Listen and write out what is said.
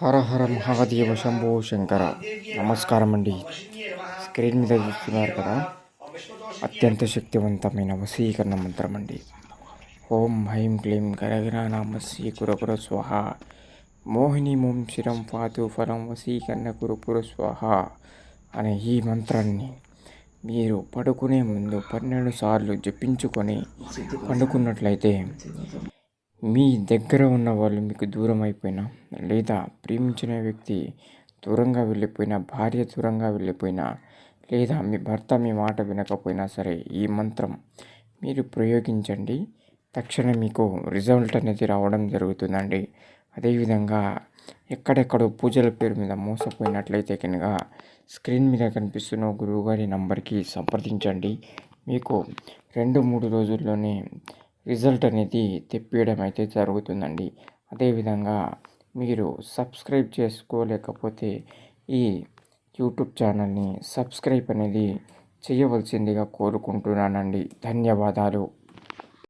హర హర మహాదేవ శంభో శంకర. నమస్కారం అండి స్క్రీన్ మీద చూస్తున్నారు కదా అత్యంత శక్తివంతమైన వశీకరణ మంత్రం అండి ఓం హైం క్లీం గరగరానామస్య కురకుర స్వహ. మోహిని మోం శిరం పాతు ఫలం వశీకరణ కురుపుర స్వహ అనే ఈ మంత్రాన్ని మీరు పడుకునే ముందు పన్నెండు సార్లు జపించుకొని పండుకున్నట్లయితే మీ దగ్గర ఉన్న వాళ్ళు మీకు దూరం అయిపోయినా లేదా ప్రేమించిన వ్యక్తి దూరంగా వెళ్ళిపోయినా భార్య దూరంగా వెళ్ళిపోయినా లేదా మీ భర్త మీ మాట వినకపోయినా సరే ఈ మంత్రం మీరు ప్రయోగించండి. తక్షణం మీకు రిజల్ట్ అనేది రావడం జరుగుతుందండి. అదేవిధంగా ఎక్కడెక్కడో పూజల పేరు మీద మోసపోయినట్లయితే కనుక స్క్రీన్ మీద కనిపిస్తున్న గురువుగారి నంబర్కి సంప్రదించండి. మీకు రెండు మూడు రోజుల్లోనే రిజల్ట్ అనేది తెప్పియడం అయితే జరుగుతుందండి. అదేవిధంగా మీరు సబ్స్క్రైబ్ చేసుకోలేకపోతే ఈ యూట్యూబ్ ఛానల్ని సబ్స్క్రైబ్ అనేది చేయవలసిందిగా కోరుకుంటున్నానండి. ధన్యవాదాలు.